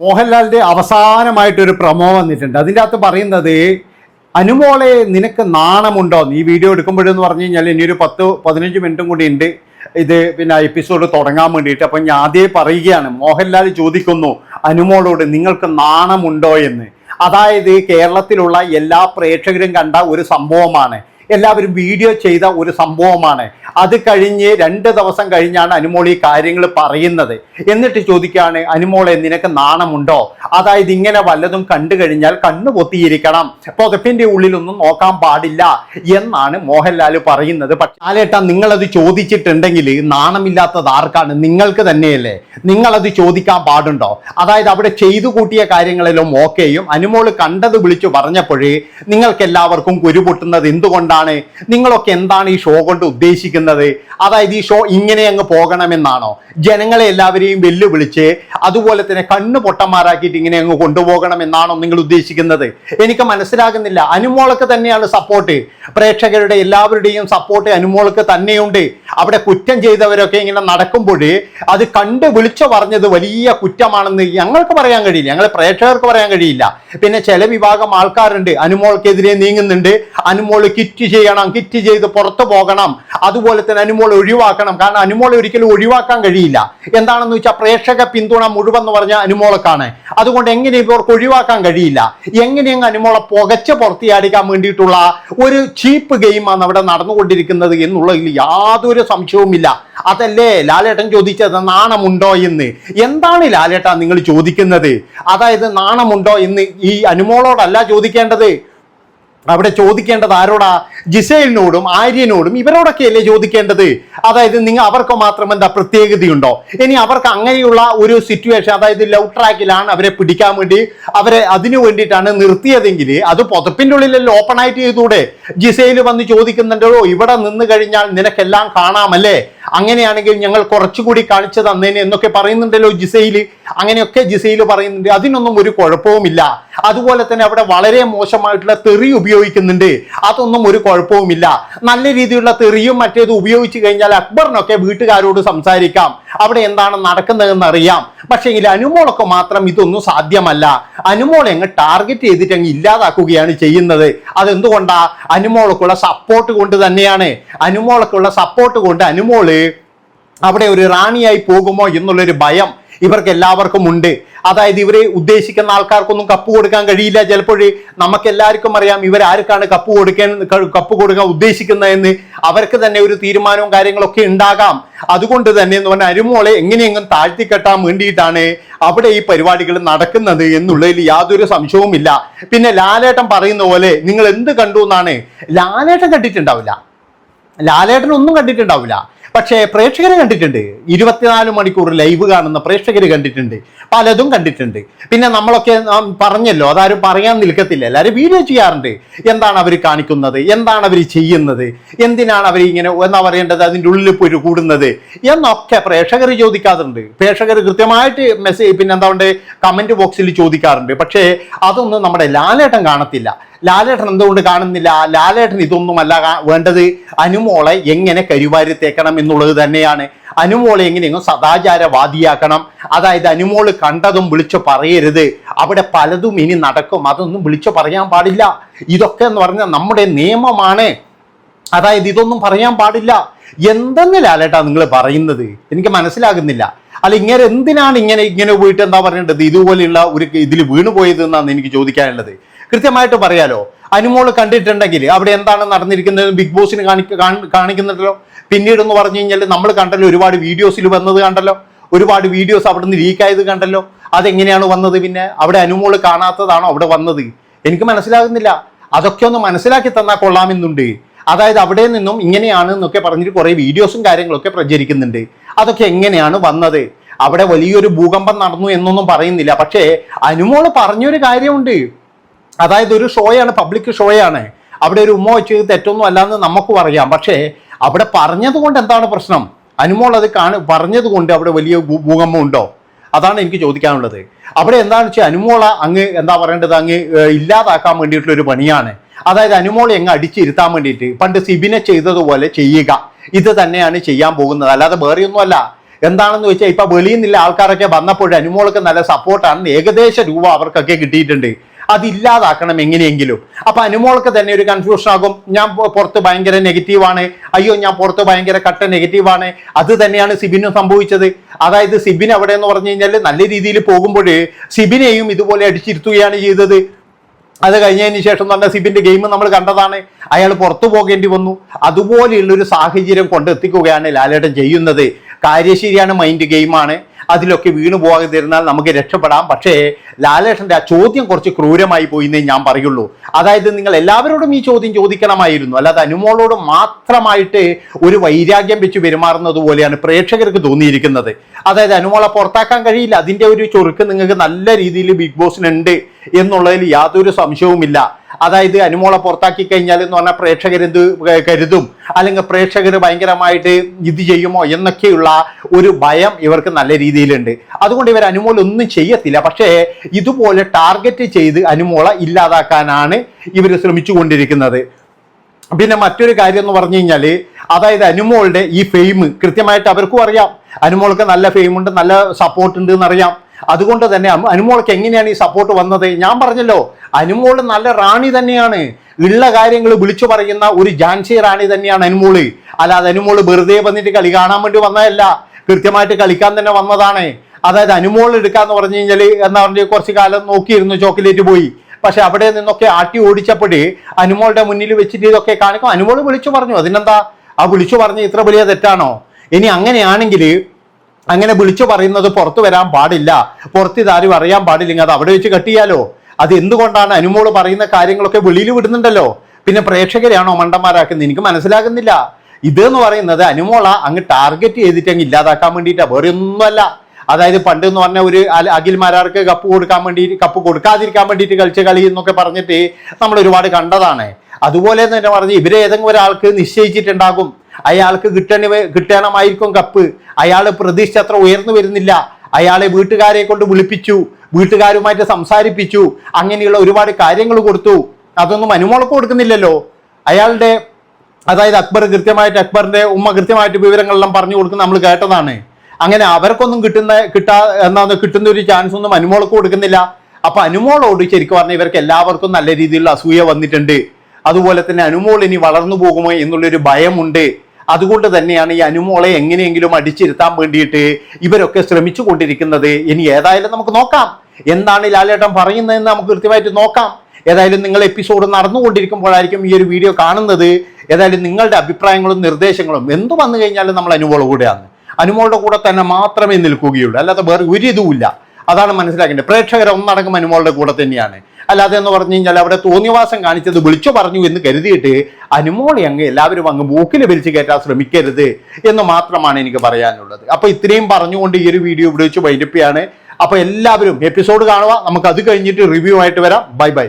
മോഹൻലാലിന്റെ അവസാനമായിട്ടൊരു പ്രമോ വന്നിട്ടുണ്ട്. അതിന്റെ അകത്ത് പറയുന്നത് അനുമോളെ നിനക്ക് നാണമുണ്ടോ? നീ വീഡിയോ എടുക്കുമ്പോഴെന്ന് പറഞ്ഞു കഴിഞ്ഞാൽ ഇനിയൊരു പത്ത് പതിനഞ്ച് മിനിറ്റും കൂടി ഉണ്ട്. ഇത് പിന്നെ എപ്പിസോഡ് തുടങ്ങാൻ വേണ്ടിയിട്ട്. അപ്പം ഞാൻ ആദ്യമേ പറയുകയാണ് മോഹൻലാൽ ചോദിക്കുന്നു അനുമോളോട് നിങ്ങൾക്ക് നാണമുണ്ടോ? എന്ന്. അതായത് കേരളത്തിലുള്ള എല്ലാ പ്രേക്ഷകരും കണ്ട ഒരു സംഭവമാണ്. എല്ലാവരും വീഡിയോ ചെയ്ത ഒരു സംഭവമാണ്. അത് കഴിഞ്ഞ് രണ്ട് ദിവസം കഴിഞ്ഞാണ് അനുമോൾ ഈ കാര്യങ്ങൾ പറയുന്നത്. എന്നിട്ട് ചോദിക്കുകയാണ് അനുമോളെ നിനക്ക് നാണമുണ്ടോ? അതായത് ഇങ്ങനെ വല്ലതും കണ്ടു കഴിഞ്ഞാൽ കണ്ണു പൊത്തിയിരിക്കണം. പുതപ്പിന്റെ ഉള്ളിലൊന്നും നോക്കാൻ പാടില്ല എന്നാണ് മോഹൻലാൽ പറയുന്നത്. പക്ഷേ ആലേട്ടാ നിങ്ങളത് ചോദിച്ചിട്ടുണ്ടെങ്കിൽ നാണമില്ലാത്തത് ആർക്കാണ്? നിങ്ങൾക്ക് തന്നെയല്ലേ? നിങ്ങളത് ചോദിക്കാൻ പാടുണ്ടോ? അതായത് അവിടെ ചെയ്തു കൂട്ടിയ കാര്യങ്ങളിലും ഓക്കെയും. അനുമോൾ കണ്ടത് വിളിച്ചു പറഞ്ഞപ്പോഴേ നിങ്ങൾക്ക് എല്ലാവർക്കും കുരുപൊട്ടുന്നത് എന്തുകൊണ്ടാണ് നിങ്ങളൊക്കെ എന്താണ് ഈ ഷോ കൊണ്ട് ഉദ്ദേശിക്കുന്നത്? അതായത് ഈ ഷോ ഇങ്ങനെ അങ്ങ് പോകണമെന്നാണോ? ജനങ്ങളെ എല്ലാവരെയും വെല്ലുവിളിച്ച് അതുപോലെ തന്നെ കണ്ണു പൊട്ടന്മാരാക്കിയിട്ട് ഇങ്ങനെ അങ്ങ് കൊണ്ടുപോകണമെന്നാണോ നിങ്ങൾ ഉദ്ദേശിക്കുന്നത്? എനിക്ക് മനസ്സിലാകുന്നില്ല. അനുമോൾക്ക് തന്നെയാണ് സപ്പോർട്ട് പ്രേക്ഷകരുടെ എല്ലാവരുടെയും സപ്പോർട്ട് അനുമോൾക്ക് തന്നെയുണ്ട്. അവിടെ കുറ്റം ചെയ്തവരൊക്കെ ഇങ്ങനെ നടക്കുമ്പോൾ അത് കണ്ട് വിളിച്ചു പറഞ്ഞത് വലിയ കുറ്റമാണെന്ന് ഞങ്ങൾക്ക് പറയാൻ കഴിയില്ല. ഞങ്ങൾ പ്രേക്ഷകർക്ക് പറയാൻ കഴിയില്ല. പിന്നെ ചില വിഭാഗം ആൾക്കാരുണ്ട്. അനുമോൾക്കെതിരെ നീങ്ങുന്നുണ്ട്. അനുമോൾ കിറ്റ് ചെയ്യണം കിറ്റ് ചെയ്ത് പുറത്തു പോകണം. അതുപോലെ തന്നെ അനുമോൾ ഒഴിവാക്കണം. കാരണം അനുമോളെ ഒരിക്കലും ഒഴിവാക്കാൻ കഴിയില്ല. എന്താണെന്ന് വെച്ചാൽ പ്രേക്ഷക പിന്തുണ മുഴുവൻ എന്ന് പറഞ്ഞാൽ അനുമോളക്കാണ്. അതുകൊണ്ട് എങ്ങനെ ഇവർക്ക് ഒഴിവാക്കാൻ കഴിയില്ല? എങ്ങനെയങ്ങ് അനുമോളെ പുകച്ച് പുറത്തിയാടിക്കാൻ വേണ്ടിയിട്ടുള്ള ഒരു ചീപ്പ് ഗെയിമാണ് അവിടെ നടന്നുകൊണ്ടിരിക്കുന്നത് എന്നുള്ളതിൽ യാതൊരു സംശയവുമില്ല. അതല്ലേ ലാലേട്ടൻ ചോദിച്ചത് നാണമുണ്ടോ എന്ന്? എന്താണ് ലാലേട്ട നിങ്ങൾ ചോദിക്കുന്നത്? അതായത് നാണമുണ്ടോ എന്ന് ഈ അനുമോളോടല്ല ചോദിക്കേണ്ടത്. അവിടെ ചോദിക്കേണ്ടത് ആരോടാ? ജിസേലിനോടും ആര്യനോടും ഇവരോടൊക്കെ അല്ലേ ചോദിക്കേണ്ടത്? അതായത് നിങ്ങൾ അവർക്ക് മാത്രം എന്താ പ്രത്യേകതയുണ്ടോ? ഇനി അവർക്ക് അങ്ങനെയുള്ള ഒരു സിറ്റുവേഷൻ അതായത് ലവ് ട്രാക്കിലാണ് അവരെ പിടിക്കാൻ വേണ്ടി അവരെ അതിനു വേണ്ടിയിട്ടാണ് നിർത്തിയതെങ്കിൽ അത് പുതപ്പിന്റെ ഉള്ളിലല്ലോ ഓപ്പൺ ആയിട്ട് ചെയ്തൂടെ? ജിസയിൽ വന്ന് ചോദിക്കുന്നുണ്ടോ? ഇവിടെ നിന്ന് കഴിഞ്ഞാൽ നിനക്കെല്ലാം കാണാമല്ലേ? അങ്ങനെയാണെങ്കിൽ ഞങ്ങൾ കുറച്ചുകൂടി കാണിച്ചു തന്നേനെ എന്നൊക്കെ പറയുന്നുണ്ടല്ലോ ജിസയിൽ അങ്ങനെയൊക്കെ ജിസയിൽ പറയുന്നുണ്ട്. അതിനൊന്നും ഒരു കുഴപ്പവുമില്ല. അതുപോലെ തന്നെ അവിടെ വളരെ മോശമായിട്ടുള്ള തെറി ഉപയോഗിക്കുന്നുണ്ട്. അതൊന്നും ഒരു കുഴപ്പവുമില്ല. നല്ല രീതിയിലുള്ള തെറിയും മറ്റേത് ഉപയോഗിച്ചു കഴിഞ്ഞാൽ അക്ബറിനൊക്കെ വീട്ടുകാരോട് സംസാരിക്കാം. അവിടെ എന്താണ് നടക്കുന്നതെന്ന് അറിയാം. പക്ഷേ എങ്കിൽ അനുമോളൊക്കെ മാത്രം ഇതൊന്നും സാധ്യമല്ല. അനുമോളെ അങ്ങ് ടാർഗറ്റ് ചെയ്തിട്ട് അങ്ങ് ഇല്ലാതാക്കുകയാണ് ചെയ്യുന്നത്. അതെന്തുകൊണ്ടാ? അനുമോളൊക്കെയുള്ള സപ്പോർട്ട് കൊണ്ട് തന്നെയാണ്. അനുമോളൊക്കെയുള്ള സപ്പോർട്ട് കൊണ്ട് അനുമോൾ അവിടെ ഒരു റാണിയായി പോകുമോ എന്നുള്ളൊരു ഭയം ഇവർക്ക് എല്ലാവർക്കും ഉണ്ട്. അതായത് ഇവരെ ഉദ്ദേശിക്കുന്ന ആൾക്കാർക്കൊന്നും കപ്പ് കൊടുക്കാൻ കഴിയില്ല. ചിലപ്പോൾ നമുക്ക് എല്ലാവർക്കും അറിയാം ഇവരാർക്കാണ് കപ്പ് കൊടുക്കാൻ കപ്പ് കൊടുക്കാൻ ഉദ്ദേശിക്കുന്നതെന്ന്. അവർക്ക് തന്നെ ഒരു തീരുമാനവും കാര്യങ്ങളൊക്കെ ഉണ്ടാകാം. അതുകൊണ്ട് തന്നെ എന്ന് പറഞ്ഞാൽ അരുമോളെ എങ്ങനെയെങ്കിലും താഴ്ത്തിക്കെട്ടാൻ വേണ്ടിയിട്ടാണ് അവിടെ ഈ പരിപാടികൾ നടക്കുന്നത് എന്നുള്ളതിൽ യാതൊരു സംശയവുമില്ല. പിന്നെ ലാലേട്ടൻ പറയുന്ന പോലെ നിങ്ങൾ എന്ത് കണ്ടു എന്നാണ്. ലാലേട്ടൻ കണ്ടിട്ടുണ്ടാവില്ല. ലാലേട്ടൻ ഒന്നും കണ്ടിട്ടുണ്ടാവില്ല. പക്ഷേ പ്രേക്ഷകരെ കണ്ടിട്ടുണ്ട്. ഇരുപത്തിനാല് മണിക്കൂർ ലൈവ് കാണുന്ന പ്രേക്ഷകർ കണ്ടിട്ടുണ്ട്. പലതും കണ്ടിട്ടുണ്ട്. പിന്നെ നമ്മളൊക്കെ പറഞ്ഞല്ലോ അതാരും പറയാൻ നിൽക്കത്തില്ല. എല്ലാവരും വീഡിയോ ചെയ്യാറുണ്ട്. എന്താണ് അവർ കാണിക്കുന്നത്? എന്താണ് അവർ ചെയ്യുന്നത്? എന്തിനാണ് അവർ ഇങ്ങനെ എന്നാ പറയേണ്ടത്? അതിന്റെ ഉള്ളിൽ പോയി കൂടുന്നത്? എന്നൊക്കെ പ്രേക്ഷകർ ചോദിക്കാറുണ്ട്. പ്രേക്ഷകർ കൃത്യമായിട്ട് മെസ്സേജ് പിന്നെ എന്താ പറയുക കമന്റ് ബോക്സിൽ ചോദിക്കാറുണ്ട്. പക്ഷേ അതൊന്നും നമ്മുടെ ലാലേട്ടൻ കാണത്തില്ല. ലാലേട്ടൻ എന്തുകൊണ്ട് കാണുന്നില്ല? ലാലേട്ടൻ ഇതൊന്നുമല്ല വേണ്ടത്. അനുമോളെ എങ്ങനെ കരുവാരി തേക്കണം എന്നുള്ളത് തന്നെയാണ്. അനുമോളെ എങ്ങനെയെങ്കിലും സദാചാരവാദിയാക്കണം. അതായത് അനുമോൾ കണ്ടതും വിളിച്ചു പറയരുത്. അവിടെ പലതും ഇനി നടക്കും. അതൊന്നും വിളിച്ചു പറയാൻ പാടില്ല. ഇതൊക്കെ എന്ന് പറഞ്ഞാൽ നമ്മുടെ നിയമമാണ്. അതായത് ഇതൊന്നും പറയാൻ പാടില്ല. എന്തെന്ന് ലാലേട്ടാ നിങ്ങൾ പറയുന്നത്? എനിക്ക് മനസ്സിലാകുന്നില്ല. അല്ല ഇങ്ങനെ എന്തിനാണ് ഇങ്ങനെ ഇങ്ങനെ പോയിട്ട് എന്താ പറയേണ്ടത് ഇതുപോലെയുള്ള ഒരു ഇതിൽ വീണുപോയത് എന്നാണ് എനിക്ക് ചോദിക്കാനുള്ളത്. കൃത്യമായിട്ട് പറയാലോ. അനുമോൾ കണ്ടിട്ടുണ്ടെങ്കിൽ അവിടെ എന്താണ് നടന്നിരിക്കുന്നത്? ബിഗ് ബോസിന് കാണിക്ക കാണി- കാണിക്കുന്നുണ്ടല്ലോ. പിന്നീട് എന്ന് പറഞ്ഞു കഴിഞ്ഞാൽ നമ്മൾ കണ്ടല്ലോ ഒരുപാട് വീഡിയോസിൽ വന്നത് കണ്ടല്ലോ. ഒരുപാട് വീഡിയോസ് അവിടെ നിന്ന് ലീക്കായത് കണ്ടല്ലോ. അതെങ്ങനെയാണ് വന്നത് പിന്നെ? അവിടെ അനുമോൾ കാണാത്തതാണോ അവിടെ വന്നത്? എനിക്ക് മനസ്സിലാകുന്നില്ല. അതൊക്കെ ഒന്ന് മനസ്സിലാക്കി തന്നാൽ കൊള്ളാമെന്നുണ്ട്. അതായത് അവിടെ നിന്നും ഇങ്ങനെയാണ് എന്നൊക്കെ പറഞ്ഞിട്ട് കുറേ വീഡിയോസും കാര്യങ്ങളൊക്കെ പ്രചരിക്കുന്നുണ്ട്. അതൊക്കെ എങ്ങനെയാണ് വന്നത്? അവിടെ വലിയൊരു ഭൂകമ്പം നടന്നു എന്നൊന്നും പറയുന്നില്ല. പക്ഷേ അനുമോൾ പറഞ്ഞൊരു കാര്യമുണ്ട്. അതായത് ഒരു ഷോയാണ് പബ്ലിക് ഷോയാണ്. അവിടെ ഒരു ഉമ്മ വെച്ച് തെറ്റൊന്നും അല്ലാന്ന് നമുക്ക് പറയാം. പക്ഷേ അവിടെ പറഞ്ഞത് കൊണ്ട് എന്താണ് പ്രശ്നം? അനുമോൾ അത് കാണ പറഞ്ഞത് കൊണ്ട് അവിടെ വലിയ ഭൂകമ്പം ഉണ്ടോ? അതാണ് എനിക്ക് ചോദിക്കാനുള്ളത്. അവിടെ എന്താണെന്ന് വെച്ചാൽ അനുമോള അങ്ങ് എന്താ പറയേണ്ടത്? അങ്ങ് ഇല്ലാതാക്കാൻ വേണ്ടിയിട്ടുള്ള ഒരു പണിയാണ്. അതായത് അനുമോളെ അങ്ങ് അടിച്ചിരുത്താൻ വേണ്ടിയിട്ട് പണ്ട് സിബിനെ ചെയ്തതുപോലെ ചെയ്യുക. ഇത് തന്നെയാണ് ചെയ്യാൻ പോകുന്നത്. അല്ലാതെ വേറെയൊന്നുമല്ല. എന്താണെന്ന് വെച്ചാൽ ഇപ്പൊ വെളിയിൽ നിന്നില്ല ആൾക്കാരൊക്കെ വന്നപ്പോൾ അനുമോൾക്ക് നല്ല സപ്പോർട്ടാണ്. ഏകദേശ രൂപ അവർക്കൊക്കെ കിട്ടിയിട്ടുണ്ട്. അതില്ലാതാക്കണം എങ്ങനെയെങ്കിലും. അപ്പൊ അനുമോൾക്ക് തന്നെ ഒരു കൺഫ്യൂഷൻ ആകും. ഞാൻ പുറത്ത് ഭയങ്കര നെഗറ്റീവാണ് അയ്യോ ഞാൻ പുറത്ത് ഭയങ്കര കട്ട നെഗറ്റീവാണ് അത് തന്നെയാണ് സിബിനും സംഭവിച്ചത്. അതായത് സിബിൻ അവിടെ എന്ന് പറഞ്ഞു കഴിഞ്ഞാൽ നല്ല രീതിയിൽ പോകുമ്പോൾ സിബിനെയും ഇതുപോലെ അടിച്ചിരുത്തുകയാണ് ചെയ്തത്. അത് കഴിഞ്ഞതിന് ശേഷം തന്നെ സിബിന്റെ ഗെയിം നമ്മൾ കണ്ടതാണ്. അയാൾ പുറത്തു പോകേണ്ടി വന്നു. അതുപോലെയുള്ളൊരു സാഹചര്യം കൊണ്ടെത്തിക്കുകയാണ് ലാലേട്ടൻ ചെയ്യുന്നത്. കാര്യശരിയാണ് മൈൻഡ് ഗെയിമാണ് അതിലൊക്കെ വീണു പോകാതിരുന്നാൽ നമുക്ക് രക്ഷപ്പെടാം. പക്ഷേ ലാലേഷന്റെ ആ ചോദ്യം കുറച്ച് ക്രൂരമായി പോയി എന്നേ ഞാൻ പറയുള്ളൂ. അതായത് നിങ്ങൾ എല്ലാവരോടും ഈ ചോദ്യം ചോദിക്കണമായിരുന്നു. അല്ലാതെ അനുമോളോട് മാത്രമായിട്ട് ഒരു വൈരാഗ്യം വെച്ച് പെരുമാറുന്നത് പോലെയാണ് പ്രേക്ഷകർക്ക് തോന്നിയിരിക്കുന്നത്. അതായത് അനുമോളെ പുറത്താക്കാൻ കഴിയില്ല. അതിന്റെ ഒരു ചൊറുക്ക് നിങ്ങൾക്ക് നല്ല രീതിയിൽ ബിഗ് ബോസിനുണ്ട് എന്നുള്ളതിൽ യാതൊരു സംശയവുമില്ല. അതായത് അനുമോളെ പുറത്താക്കി കഴിഞ്ഞാൽ എന്ന് പറഞ്ഞാൽ പ്രേക്ഷകർ എന്ത് കരുതും? അല്ലെങ്കിൽ പ്രേക്ഷകർ ഭയങ്കരമായിട്ട് ഇത് ചെയ്യുമോ എന്നൊക്കെയുള്ള ഒരു ഭയം ഇവർക്ക് നല്ല രീതിയിലുണ്ട്. അതുകൊണ്ട് ഇവർ അനുമോൾ ഒന്നും ചെയ്യത്തില്ല. പക്ഷേ ഇതുപോലെ ടാർഗറ്റ് ചെയ്ത് അനുമോളെ ഇല്ലാതാക്കാനാണ് ഇവർ ശ്രമിച്ചുകൊണ്ടിരിക്കുന്നത്. പിന്നെ മറ്റൊരു കാര്യം എന്ന് പറഞ്ഞു കഴിഞ്ഞാൽ അതായത് അനുമോളുടെ ഈ ഫെയിം കൃത്യമായിട്ട് അവർക്കും അറിയാം. അനുമോൾക്ക് നല്ല ഫെയിമുണ്ട് നല്ല സപ്പോർട്ട് ഉണ്ട് എന്നറിയാം. അതുകൊണ്ട് തന്നെ അനുമോൾക്ക് എങ്ങനെയാണ് ഈ സപ്പോർട്ട് വന്നത്? ഞാൻ പറഞ്ഞല്ലോ അനുമോൾ നല്ല റാണി തന്നെയാണ്. ഉള്ള കാര്യങ്ങൾ വിളിച്ചു പറയുന്ന ഒരു ജാൻസി റാണി തന്നെയാണ് അനുമോൾ. അല്ലാതെ അനുമോൾ വെറുതെ വന്നിട്ട് കളി കാണാൻ വേണ്ടി വന്നതല്ല. കൃത്യമായിട്ട് കളിക്കാൻ തന്നെ വന്നതാണ്. അതായത് അനുമോൾ എടുക്കാന്ന് പറഞ്ഞു കഴിഞ്ഞാൽ എന്താ പറഞ്ഞ കുറച്ച് കാലം നോക്കിയിരുന്നു ചോക്ലേറ്റ് പോയി. പക്ഷെ അവിടെ നിന്നൊക്കെ ആട്ടി ഓടിച്ചപ്പോഴേ അനുമോളുടെ മുന്നിൽ വെച്ചിട്ട് ഇതൊക്കെ കാണിക്കും. അനുമോൾ വിളിച്ചു പറഞ്ഞു. അതിനെന്താ? ആ വിളിച്ചു പറഞ്ഞ് ഇത്ര വലിയ തെറ്റാണോ? ഇനി അങ്ങനെയാണെങ്കിൽ അങ്ങനെ വിളിച്ചു പറയുന്നത് പുറത്തു വരാൻ പാടില്ല. പുറത്ത് ഇതാരും അറിയാൻ പാടില്ല. അത് അവിടെ വെച്ച് കെട്ടിയാലോ അത് എന്തുകൊണ്ടാണ് അനുമോൾ പറയുന്ന കാര്യങ്ങളൊക്കെ വെളിയിൽ വിടുന്നുണ്ടല്ലോ? പിന്നെ പ്രേക്ഷകരെയാണോ മണ്ടന്മാരാക്കുന്നത്? എനിക്ക് മനസ്സിലാകുന്നില്ല. ഇതെന്ന് പറയുന്നത് അനുമോള അങ്ങ് ടാർഗറ്റ് ചെയ്തിട്ട് അങ്ങ് ഇല്ലാതാക്കാൻ വേണ്ടിയിട്ടാ. വേറെ ഒന്നുമല്ല. അതായത് പണ്ട് എന്ന് പറഞ്ഞ ഒരു അഖിൽമാരാർക്ക് അഖിൽ മാരാർക്ക് കപ്പ് കൊടുക്കാൻ വേണ്ടി കപ്പ് കൊടുക്കാതിരിക്കാൻ വേണ്ടിയിട്ട് കളിച്ച കളി എന്നൊക്കെ പറഞ്ഞിട്ട് നമ്മൾ ഒരുപാട് കണ്ടതാണ്. അതുപോലെ തന്നെ പറഞ്ഞ് ഇവരെ ഏതെങ്കിലും ഒരാൾക്ക് നിശ്ചയിച്ചിട്ടുണ്ടാകും. അയാൾക്ക് കിട്ടണ കിട്ടണമായിരിക്കും കപ്പ്. അയാൾ പ്രതീക്ഷ അത്ര ഉയർന്നു വരുന്നില്ല. അയാളെ വീട്ടുകാരെ കൊണ്ട് വിളിപ്പിച്ചു. വീട്ടുകാരുമായിട്ട് സംസാരിപ്പിച്ചു. അങ്ങനെയുള്ള ഒരുപാട് കാര്യങ്ങൾ കൊടുത്തു. അതൊന്നും അനുമോൾക്ക് കൊടുക്കുന്നില്ലല്ലോ. അയാളുടെ അതായത് അക്ബർ കൃത്യമായിട്ട് അക്ബറിന്റെ ഉമ്മ കൃത്യമായിട്ട് വിവരങ്ങളെല്ലാം പറഞ്ഞു കൊടുക്കുന്ന നമ്മൾ കേട്ടതാണ്. അങ്ങനെ അവർക്കൊന്നും കിട്ടുന്ന കിട്ടാ എന്താന്ന് കിട്ടുന്ന ഒരു ചാൻസ് ഒന്നും അനുമോൾക്ക് കൊടുക്കുന്നില്ല. അപ്പൊ അനുമോളോട് ശരിക്കും പറഞ്ഞാൽ ഇവർക്ക് എല്ലാവർക്കും നല്ല രീതിയിലുള്ള അസൂയ വന്നിട്ടുണ്ട്. അതുപോലെ തന്നെ അനുമോൾ ഇനി വളർന്നു പോകുമോ എന്നുള്ളൊരു ഭയമുണ്ട്. അതുകൊണ്ട് തന്നെയാണ് ഈ അനുമോളെ എങ്ങനെയെങ്കിലും അടിച്ചിരുത്താൻ വേണ്ടിയിട്ട് ഇവരൊക്കെ ശ്രമിച്ചു കൊണ്ടിരിക്കുന്നത് ഇനി ഏതായാലും നമുക്ക് നോക്കാം. എന്താണ് ലാലേട്ടൻ പറയുന്നതെന്ന് നമുക്ക് കൃത്യമായിട്ട് നോക്കാം. ഏതായാലും നിങ്ങൾ എപ്പിസോഡ് നടന്നുകൊണ്ടിരിക്കുമ്പോഴായിരിക്കും ഈ ഒരു വീഡിയോ കാണുന്നത്. ഏതായാലും നിങ്ങളുടെ അഭിപ്രായങ്ങളും നിർദ്ദേശങ്ങളും എന്ത് വന്നു കഴിഞ്ഞാലും നമ്മൾ അനുമോള കൂടെയാണ്. അനുമോളുടെ കൂടെ തന്നെ മാത്രമേ നിൽക്കുകയുള്ളൂ. അല്ലാതെ വേറെ ഒരു ഇതുമില്ല. അതാണ് മനസ്സിലാക്കേണ്ടത്. പ്രേക്ഷകർ ഒന്നടങ്കം അനുമോളുടെ കൂടെ തന്നെയാണ്. അല്ലാതെ എന്ന് പറഞ്ഞു കഴിഞ്ഞാൽ അവിടെ തോന്നിയവാസം കാണിച്ചത് വിളിച്ചു പറഞ്ഞു എന്ന് കരുതിയിട്ട് അനുമോളെ അങ്ങ് എല്ലാവരും അങ്ങ് മൂക്കിൽ വലിച്ചു കയറ്റാൻ ശ്രമിക്കരുത് എന്ന് മാത്രമാണ് എനിക്ക് പറയാനുള്ളത്. അപ്പൊ ഇത്രയും പറഞ്ഞുകൊണ്ട് ഈ ഒരു വീഡിയോ ഇവിടെ വെച്ച് വൈകിപ്പിയാണ് അപ്പൊ എല്ലാവരും എപ്പിസോഡ് കാണുക. നമുക്ക് അത് കഴിഞ്ഞിട്ട് റിവ്യൂ ആയിട്ട് വരാം. Bye bye.